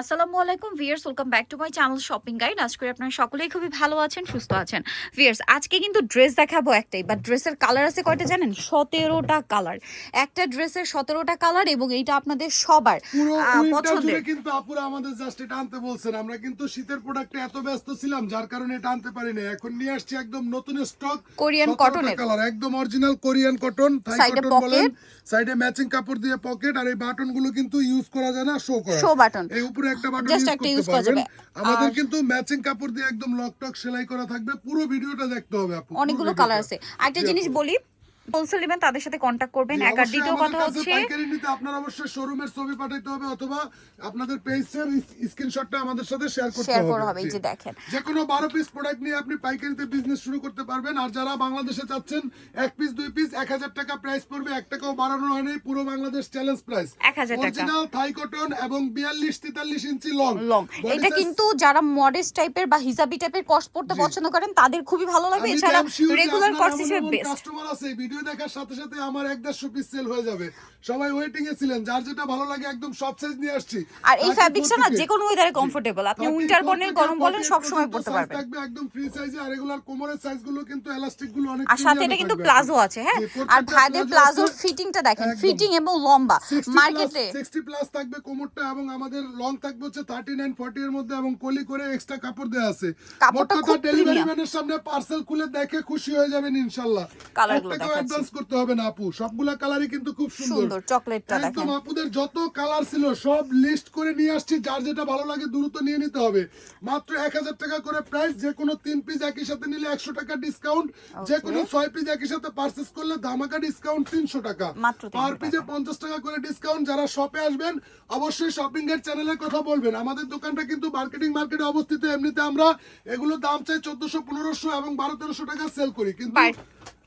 আসসালামু আলাইকুম viewers welcome back to my channel shopping guide. আজ করে আপনারা সকলেই খুবই ভালো আছেন সুস্থ আছেন। ভিয়ার্স আজকে কিন্তু ড্রেস দেখাবো একটাই বাট ড্রেসের কালার আছে কয়টা জানেন? সতেরোটা কালার একটা ড্রেসের সতেরোটা কালার এবং এইটা আপনাদের সবার পছন্দের। কিন্তু আপুরা আমাদের জাস্ট এটা আনতে বলছেন। আমরা কিন্তু শীতের প্রোডাক্টে এত ব্যস্ত ছিলাম যার কারণে এটা আনতে পারি না এখন নিয়ে আসছি একদম নতুন স্টক কোরিয়ান কটনের। কালার একদম original Korean cotton Thai Side cotton বলেন। সাইডে ম্যাচিং কাপড় দিয়ে পকেট আর এই বাটনগুলো কিন্তু ইউজ করা যায় না শো করা Show button। এই উপরে একটা বাটন ইউজ একটা করা যাবে। আমাদের কিন্তু ম্যাচিং কাপড় দিয়ে একদম লক টক সেলাই করা থাকবে। পুরো ভিডিওটা দেখতে হবে আপু অনেকগুলো কালার আছে। একটা জিনিস বলি হোলসেল নেবেন তাদের সাথে কন্ট্যাক্ট করবেন। এক আর দ্বিতীয় কথা হচ্ছে পাইকারি নিতে আপনার অবশ্যই শোরুমের ছবি পাঠাইতে হবে অথবা আপনাদের পেজের স্ক্রিনশটটা আমাদের সাথে শেয়ার করতে শেয়ার করা হবে এই যে দেখেন। যে কোনো বারো পিস প্রোডাক্ট নিয়ে আপনি পাইকারিতে বিজনেস শুরু করতে পারবেন। আর যারা বাংলাদেশে চাচ্ছেন এক পিস দুই পিস এক হাজার টাকা প্রাইস পড়বে। টাকাও বাড়ানো হয়নি পুরো বাংলাদেশ চ্যালেঞ্জ প্রাইস 1000 টাকা। অরিজিনাল থাই কটন এবং বিয়াল্লিশ তেতাল্লিশ ইঞ্চি লং লং এটা কিন্তু যারা মডেস্ট টাইপের বা হিজাবি টাইপের কস্ট পড়তে পছন্দ করেন তাদের খুবই ভালো লাগবে এছাড়া রেগুলার কস্ট হিসেবে বেস্ট কাস্টমার আছে ভিডিও দেখার সাথে সাথে আমার এক দেড়শো পিস সেল হয়ে যাবে। সবাই ওয়েটিং এ ছিলেন যার যেটা ভালো লাগে একদম সব সাইজ নিয়ে আসছি। আর এই 34 ফ্যাব্রিকটা না যে কোনো ওয়েদারে কমফোর্টেবল আপনি উইন্টার বলেন গরম বলেন সব সময় পড়তে পারবেন। থাকবে একদম ফ্রি সাইজে আর এগুলার কোমরের সাইজগুলো কিন্তু এলাস্টিকগুলো অনেক আর সাথে এটা কিন্তু প্লাজো আছে হ্যাঁ? আর ভাইদের প্লাজো প্লাজোর ফিটিংটা দেখেন ফিটিং এবং লম্বা। মার্কেটে 60 প্লাস থাকবে কোমরটা এবং আমাদের লং থাকবে হচ্ছে 39 40 এর মধ্যে এবং কলি করে এক্সট্রা কাপড় দেওয়া আছে। কাপড়টা ডেলিভারি ম্যানের সামনে পার্সেল খুলে দেখে খুশি হয়ে যাবেন ইনশাআল্লাহ কালারগুলো দেখাচ্ছি। অ্যাডভান্স করতে হবে না আপু সবগুলা কালারই কিন্তু খুব সুন্দর। সুন্দর চকলেটটা একদম আপুদের যত কালার ছিল সব লিস্ট করে নিয়ে আসছি যার যেটা ভালো লাগে দ্রুত নিয়ে নিতে হবে। মাত্র এক হাজার টাকা করে প্রাইস যে কোনো তিন পিস একই সাথে নিলে একশো টাকা ডিসকাউন্ট যে কোনো ছয় পিস একই সাথে পার্চেস করলে ধামাকা ডিসকাউন্ট তিনশো টাকা। পার পিসে পঞ্চাশ টাকা করে ডিসকাউন্ট যারা শপে আসবেন অবশ্যই শপিং এর চ্যানেলের কথা বলবেন। আমাদের দোকানটা কিন্তু মার্কেটিং মার্কেটে অবস্থিত এমনিতে আমরা এগুলো দাম চাই চোদ্দশো পনেরোশো এবং বারো তেরোশো টাকা সেল করি। কিন্তু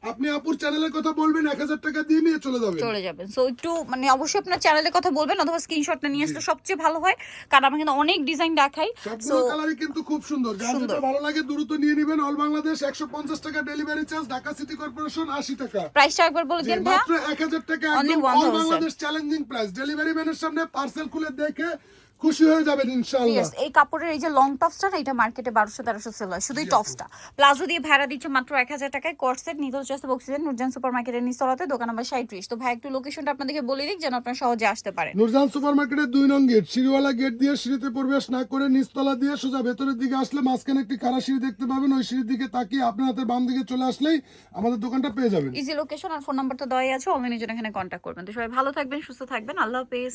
আপনি আপুর চ্যানেলের কথা বলবেন এক হাজার টাকা দিয়ে নিয়ে চলে যাবেন। চলে যাবেন। সো একটু মানে অবশ্যই আপনার চ্যানেলের কথা বলবেন অথবা স্ক্রিনশটটা নিয়ে আসলে সবচেয়ে ভালো হয় কারণ আমরা কিন্তু অনেক ডিজাইন দেখাই। সো কালারই কিন্তু খুব সুন্দর। যার যেটা ভালো লাগে দ্রুত নিয়ে নেবেন। অল বাংলাদেশ একশো পঞ্চাশ টাকা delivery charge Dhaka city corporation আশি টাকা। প্রাইসটা একবার বলে দিন ভাইয়া। মাত্র এক হাজার টাকা একদম all Bangladesh challenging price delivery ম্যানের সামনে পার্সেল খুলে দেখে খুশি হয়ে যাবেন ইনশাআল্লাহ। এই কাপড়ের এই যে লং টপসটা না এটা মার্কেটে বারোশো তেরোশো সেল হয়। শুধুই টপসটা প্লাজো দিয়ে ভাড়া দিচ্ছে মাত্র এক হাজার টাকায়। কোর্সেট নিদল চাষে বক্সিজেন নুরজান সুপার মার্কেটের নিচতলাতে দোকান নাম্বার সাঁত্রিশ তো ভাই একটু লোকেশনটা আপনাদেরকে বলে দিক যেন আপনারা সহজে আসতে পারেন। নুরজান সুপার মার্কেটের দুই নং গেট সিঁড়িওয়ালা গেট দিয়ে সিঁড়িতে প্রবেশ না করে নিচতলা দিয়ে সোজা ভেতরের দিকে আসলে মাঝখানে একটি খাড়া সিঁড়ি দেখতে পাবেন। ওই সিঁড়ির দিকে তাকিয়ে আপনার হাতের বাম দিকে চলে আসলেই আমাদের দোকানটা পেয়ে যাবেন। ইজি লোকেশন আর ফোন নাম্বার তো দেওয়াই আছে অনলাইনে জন্য এখানে কন্ট্যাক্ট করবেন। তো সবাই ভালো থাকবেন সুস্থ থাকবেন। আল্লাহ হাফেজ।